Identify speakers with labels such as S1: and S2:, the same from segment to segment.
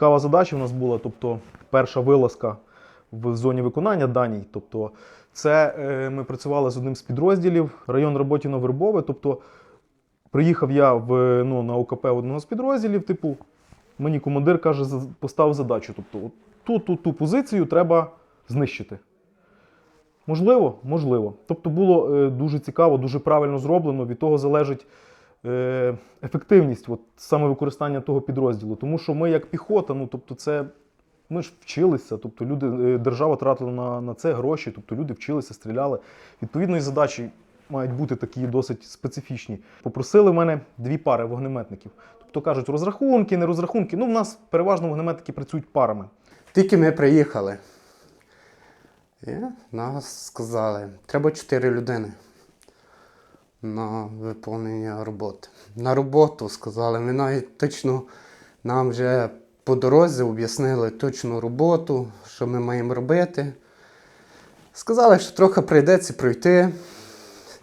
S1: цікава задача в нас була. Тобто, перша вилазка в зоні виконання даній. Тобто, це е, ми працювали з одним з підрозділів, район Роботіно Вербове. Тобто, приїхав я в, ну, на ОКП одного з підрозділів, типу, мені командир каже, поставив задачу. Тобто, ту, ту, ту позицію треба знищити. Можливо, можливо. Тобто було е, дуже цікаво, дуже правильно зроблено. Від того залежить ефективність, от, саме використання того підрозділу. Тому що ми, як піхота, ну тобто, це ми ж вчилися. Тобто, люди, е, держава тратила на, на це гроші, тобто люди вчилися, стріляли. Відповідно, і задачі мають бути такі досить специфічні. Попросили в мене дві пари вогнеметників. Тобто кажуть, розрахунки, не розрахунки. Ну, в нас переважно вогнеметники працюють парами.
S2: Тільки ми приїхали. І нас сказали, треба 4 людини на виконання роботи. На роботу сказали, ми навіть точно нам вже по дорозі об'яснили точну роботу, що ми маємо робити. Сказали, що трохи прийдеться пройти.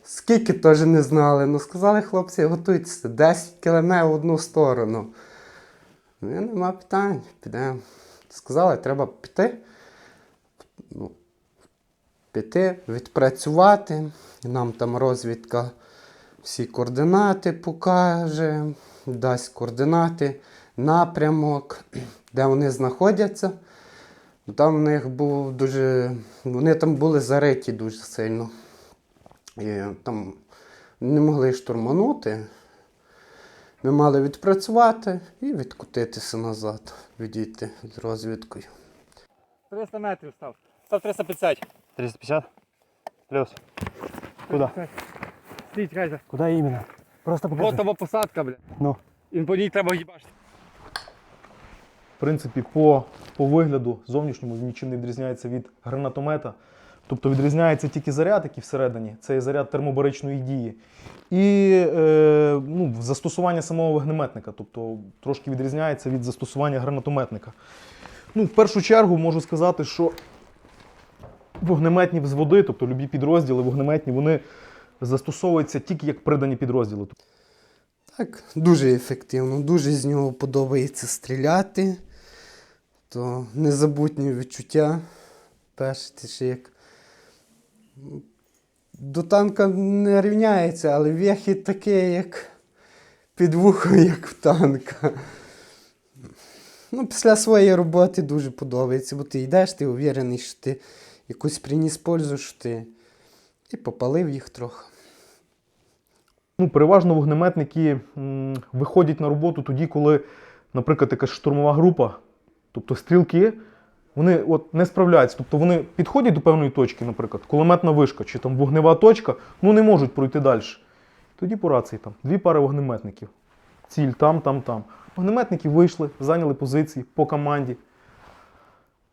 S2: Скільки теж не знали. Ну сказали, хлопці, готуйтеся, 10 кілометрів в одну сторону. Ну, нема питань, підемо. Сказали, треба піти. Ну, піти, відпрацювати. Нам там розвідка всі координати покаже, дасть координати, напрямок, де вони знаходяться. Там в них був дуже. Вони там були зариті дуже сильно. І там не могли штурманути. Ми мали відпрацювати і відкотитися назад, відійти з розвідкою.
S3: 300 метрів став. Став 350.
S4: 350? Плюс. Куда?
S3: Стій, чекайте.
S4: Куда именно? Просто покажи.
S3: Вот того посадка, бля.
S4: Ну.
S3: І по ній треба їбашити.
S1: В принципі, по, по вигляду зовнішньому він нічим не відрізняється від гранатомета. Тобто відрізняється тільки заряд, який всередині, це є заряд термобаричної дії. І е, ну, застосування самого вогнеметника, тобто трошки відрізняється від застосування гранатометника. Ну, в першу чергу можу сказати, що вогнеметні взводи, тобто любі підрозділи вогнеметні, вони застосовуються тільки як придані підрозділи.
S2: Так, дуже ефективно, дуже з нього подобається стріляти. То незабутні відчуття. Перше, ти ще як. До танка не рівняється, але вихід такий, як під вухом, як в танка. Ну, після своєї роботи дуже подобається, бо ти йдеш, ти уверений, що ти якусь приніс пользу, що ти і попалив їх трохи.
S1: Ну, переважно вогнеметники виходять на роботу тоді, коли, наприклад, якась штурмова група, тобто стрілки, вони от не справляються. Тобто вони підходять до певної точки, наприклад, кулеметна вишка чи там вогнева точка, ну не можуть пройти далі. Тоді по рації там дві пари вогнеметників. Ціль там, там, там. Вогнеметники вийшли, зайняли позиції по команді.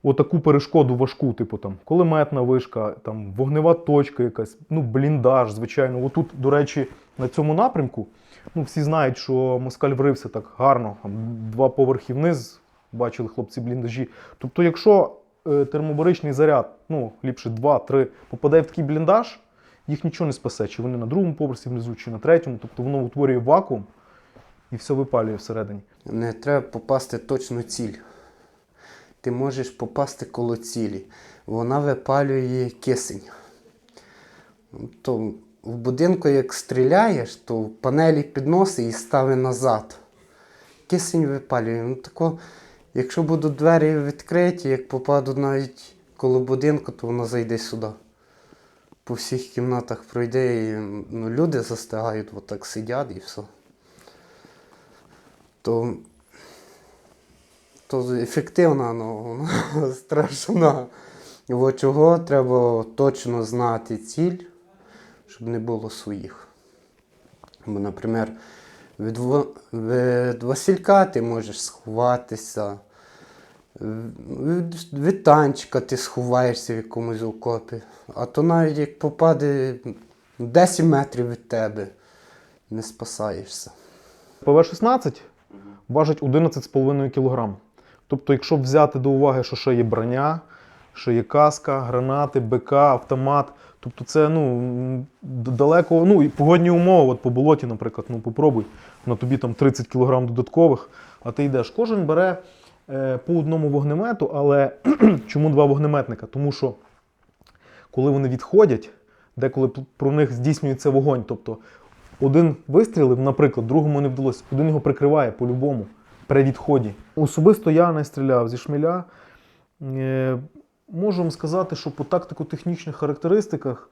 S1: Отаку перешкоду важку, типу там кулеметна вишка, там вогнева точка якась, ну бліндаж, звичайно. Отут, до речі, на цьому напрямку, ну всі знають, що москаль врився так гарно, там два поверхи вниз, бачили хлопці бліндажі. Тобто, якщо е, термобаричний заряд, ну ліпше 2-3, попаде в такий бліндаж, їх нічого не спасе, чи вони на другому поверсі внизу, чи на третьому, тобто воно утворює вакуум і все випалює всередині.
S2: Не треба попасти точно ціль. Ти можеш попасти коло цілі. Вона випалює кисень. То в будинку, як стріляєш, то в панелі підноси і стави назад. Кисень випалює. Ну, тако, якщо будуть двері відкриті, як попаду навіть коло будинку, то воно зайде сюди. По всіх кімнатах пройде, і ну, люди застигають, отак сидять і все. То то ефективна, ну, страшна. Бо чого треба точно знати ціль, щоб не було своїх. Бо, наприклад, від, від Василька ти можеш сховатися, від, від танчика ти сховаєшся в якомусь окопі. А то навіть як попаде 10 метрів від тебе, не спасаєшся.
S1: ПВ-16 важить 11,5 кг. Тобто, якщо взяти до уваги, що ще є броня, що є каска, гранати, БК, автомат. Тобто це ну, далеко, ну і погодні умови, от по болоті, наприклад, ну попробуй, на тобі там 30 кг додаткових, а ти йдеш. Кожен бере е, по одному вогнемету, але чому два вогнеметника? Тому що коли вони відходять, деколи про них здійснюється вогонь. Тобто один вистрілив, наприклад, другому не вдалося, один його прикриває по-любому при відході. Особисто я не стріляв зі шмеля. Е, Можу вам сказати, що по тактико-технічних характеристиках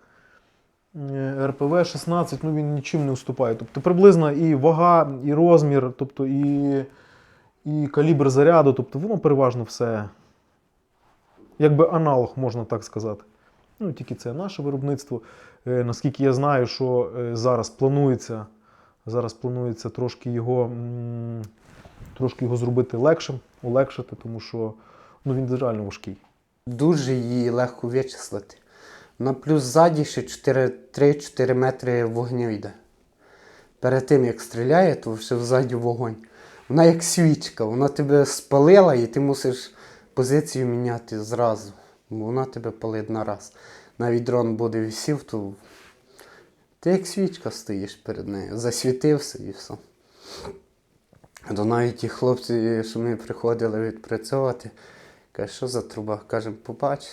S1: е, РПВ 16 ну, він нічим не уступає. Тобто приблизно і вага, і розмір, тобто і, і калібр заряду, тобто воно переважно все якби аналог, можна так сказати. Ну, тільки це наше виробництво. Е, наскільки я знаю, що зараз планується, зараз планується трошки його, трошки його зробити легшим, улегшити, тому що ну, він реально важкий.
S2: Дуже її легко вичислити. На плюс ззаді ще 3-4 метри вогню йде. Перед тим, як стріляє, то ще ззаді вогонь. Вона як свічка, вона тебе спалила і ти мусиш позицію міняти зразу. Бо вона тебе палить на раз. Навіть дрон буде висів, то ти як свічка стоїш перед нею. Засвітився і все. То навіть ті хлопці, що ми приходили відпрацьовувати, Каже, що за труба? Каже, побачиш.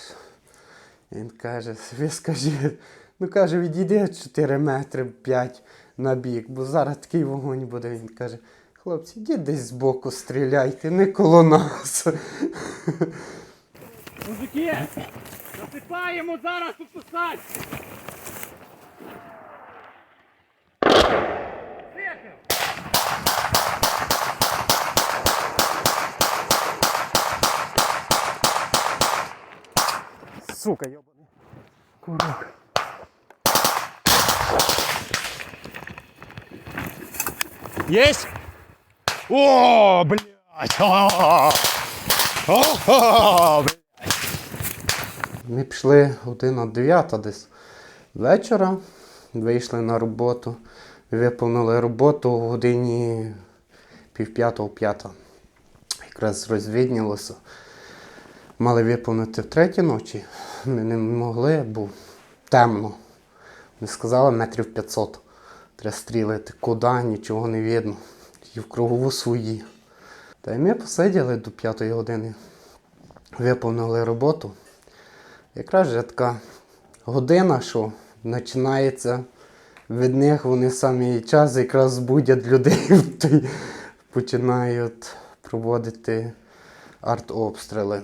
S2: Він каже, ви скажіть, ну каже, відійди 4 метри 5 на бік, бо зараз такий вогонь буде. Він каже, хлопці, йдіть десь збоку стріляйте, не коло нас.
S3: Мужики! Засипаємо зараз тут посадь!
S4: Сука, ёбаный. Курок. Есть? О, блядь! О, блядь!
S2: Ми пішли година 9 десь вечора, вийшли на роботу, виповнили роботу в годині півп'ятого п'ята. Якраз розвіднілося. Мали виповнити в третій ночі. Ми не могли, бо темно. Ми сказали метрів 500. Треба стрілити. Куди, нічого не видно. І в кругову свої. Та й ми посиділи до п'ятої години. Виповнили роботу. Якраз же така година, що починається від них, вони самі час якраз збудять людей, починають проводити артобстріли.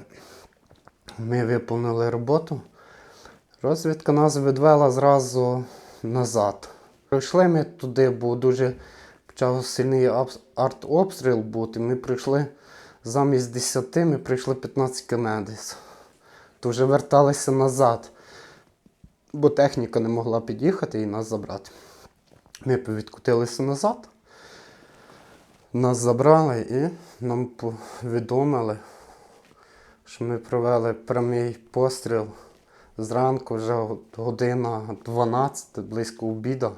S2: Ми виповнили роботу. Розвідка нас відвела зразу назад. Прийшли ми туди, бо дуже почав сильний артобстріл бути. Ми прийшли замість 10, ми прийшли 15 км десь то вже верталися назад, бо техніка не могла під'їхати і нас забрати. Ми відкотилися назад, нас забрали і нам повідомили, що ми провели прямий постріл зранку, вже година 12, близько обіду.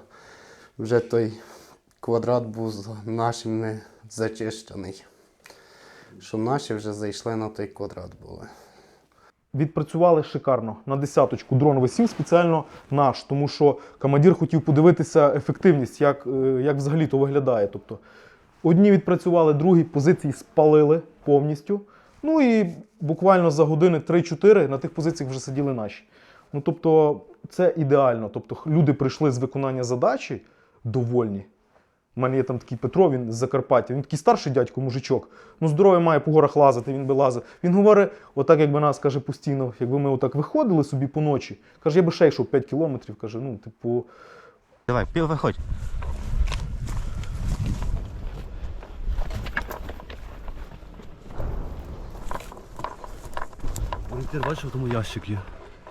S2: Вже той квадрат був за нашими зачищений. Що наші вже зайшли на той квадрат були.
S1: Відпрацювали шикарно на десяточку. Дрон висів спеціально наш, тому що командир хотів подивитися ефективність, як, е, як взагалі то виглядає. Тобто, одні відпрацювали, другі позиції спалили повністю. Ну і буквально за години 3-4 на тих позиціях вже сиділи наші. Ну тобто, це ідеально. Тобто, люди прийшли з виконання задачі довольні. У мене є там такий Петро, він з Закарпаття. Він такий старший дядько, мужичок. Ну, здоров'я має по горах лазити, він би лазив. Він говорить, отак, якби нас каже постійно, якби ми отак виходили собі по ночі. Каже, я би ще йшов 5 кілометрів. Каже, ну, типу,
S5: Давай, пів виходь.
S6: Ти бачиш, в тому ящик є.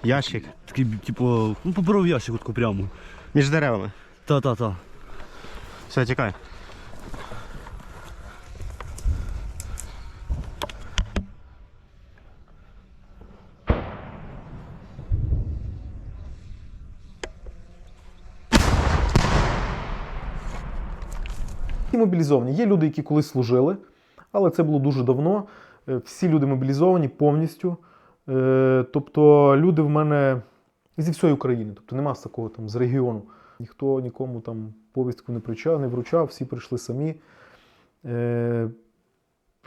S5: Ящик.
S6: Такий, типу, ну паперовий ящик отко прямо.
S5: Між деревами.
S6: Та-та-та.
S5: Все, тікай.
S1: і мобілізовані. Є люди, які колись служили, але це було дуже давно. Е, Всі люди мобілізовані повністю. Е, Тобто люди в мене зі всієї України, тобто нема з такого там з регіону. Ніхто нікому там повістку не вручав, не вручав, всі прийшли самі. Е,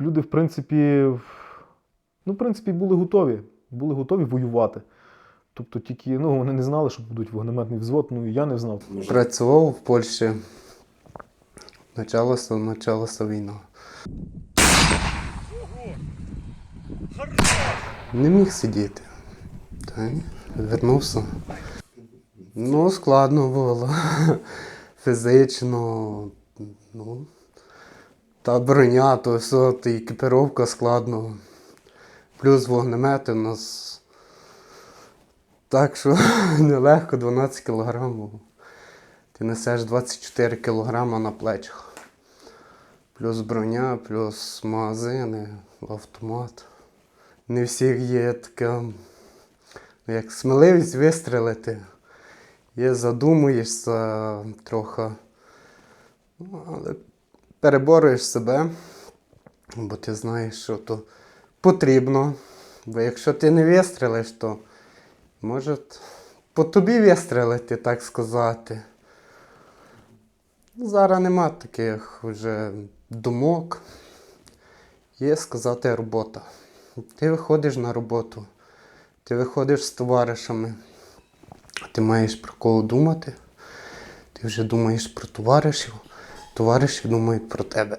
S1: люди, в принципі, ну, в принципі, були готові. Були готові воювати. Тобто тільки ну, вони не знали, що будуть вогнеметний взвод, ну і я не знав.
S2: Працював в Польщі. Почалася, почалася війна. Не міг сидіти. Та ні, вернувся. Ну, складно було. Фізично. Ну, та броня, то все, та екіпіровка складно. Плюс вогнемети у нас. Так що нелегко 12 кілограм було. Ти несеш 24 кілограма на плечах. Плюс броня, плюс магазини, автомат. Не всіх є така, ну, як сміливість вистрелити. Є задумуєшся трохи. Ну, але переборюєш себе, бо ти знаєш, що то потрібно. Бо якщо ти не вистрелиш, то може по тобі вистрелити, так сказати. Ну, Зараз нема таких вже думок. Є сказати робота. Ти виходиш на роботу, ти виходиш з товаришами, ти маєш про кого думати, ти вже думаєш про товаришів, товариші думають про тебе.